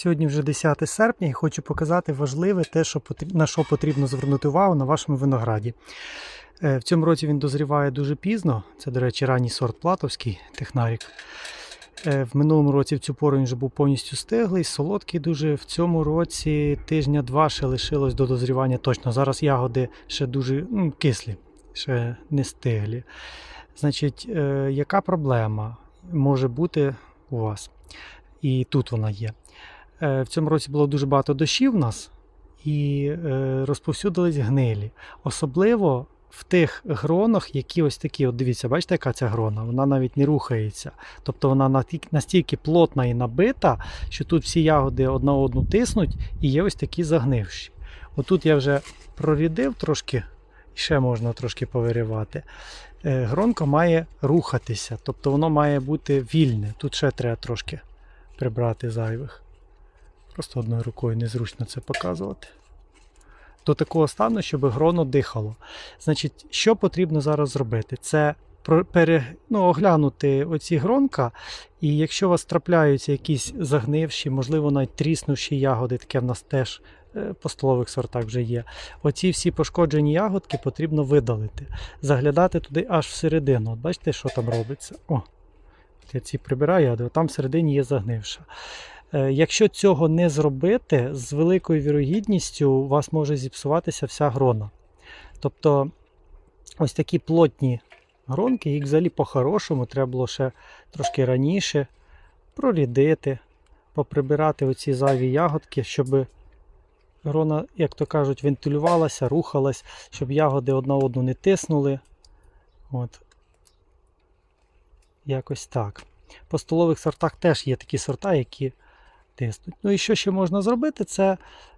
Сьогодні вже 10 серпня і хочу показати важливе те, що потрібно, на що потрібно звернути увагу на вашому винограді. Е, В цьому році він дозріває дуже пізно. Це, до речі, ранній сорт Платовський технарік. Е, В минулому році в цю пору він вже був повністю стиглий, солодкий дуже. В цьому році тижня-два ще лишилось до дозрівання точно. Зараз ягоди ще дуже ну, кислі, ще не стиглі. Значить, е, яка проблема може бути у вас? І тут вона є. Е, В цьому році було дуже багато дощів в нас і е, розповсюдились гнилі. Особливо в тих гронах, які ось такі, от дивіться, бачите, яка ця грона? Вона навіть не рухається. Тобто вона настільки плотна і набита, що тут всі ягоди одна одну тиснуть і є ось такі загнивші. Отут я вже прорідив трошки, ще можна трошки повиривати. Е, Гронко має рухатися, тобто воно має бути вільне. Тут ще треба трошки прибрати зайвих. Просто одною рукою незручно це показувати. До такого стану, щоб гроно дихало. Значить, що потрібно зараз зробити? Це пере, ну, оглянути оці гронка, і якщо у вас трапляються якісь загнивші, можливо, навіть тріснувші ягоди, таке в нас теж е, по столових сортах вже є. Оці всі пошкоджені ягодки потрібно видалити, заглядати туди аж всередину. От бачите, що там робиться? О, я ці прибираю, а там всередині є загнивша. Е, Якщо цього не зробити, з великою вірогідністю у вас може зіпсуватися вся грона. Тобто ось такі плотні гронки, їх взагалі по-хорошому треба було ще трошки раніше прорідити, поприбирати оці зайві ягодки, щоб грона, як то кажуть, вентилювалася, рухалась, щоб ягоди одна одну не тиснули. От. Якось так. По столових сортах теж є такі сорта, які тиснуть. Ну і що ще можна зробити, це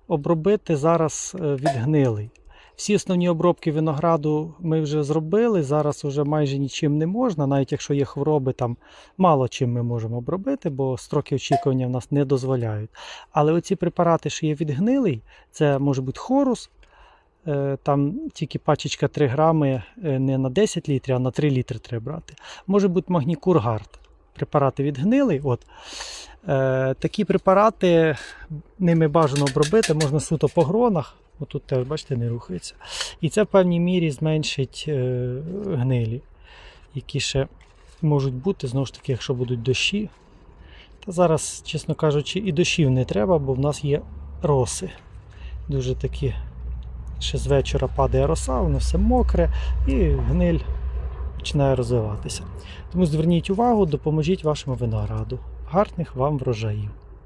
обробити зараз е, відгнилий. Всі основні обробки винограду ми вже зробили. Зараз вже майже нічим не можна, навіть якщо є хвороби, там мало чим ми можемо обробити, бо строки очікування в нас не дозволяють. Але оці препарати, що є відгнилий, це може бути хорус. е, Там тільки пачечка 3 грами е, не на 10 літрів, а на 3 літри треба брати. Може бути магнікургард. Препарати відгнилий. От. Е, такі препарати ними бажано обробити, можна суто по гронах. Отут теж, бачите, не рухається. І це в певній мірі зменшить е, гнилі, які ще можуть бути, знову ж таки, якщо будуть дощі. Та зараз, чесно кажучи, і дощів не треба, бо в нас є роси. Дуже такі, ще з вечора падає роса, воно все мокре і гниль починає розвиватися. Тому зверніть увагу, допоможіть вашому винограду. Гарних вам врожаїв!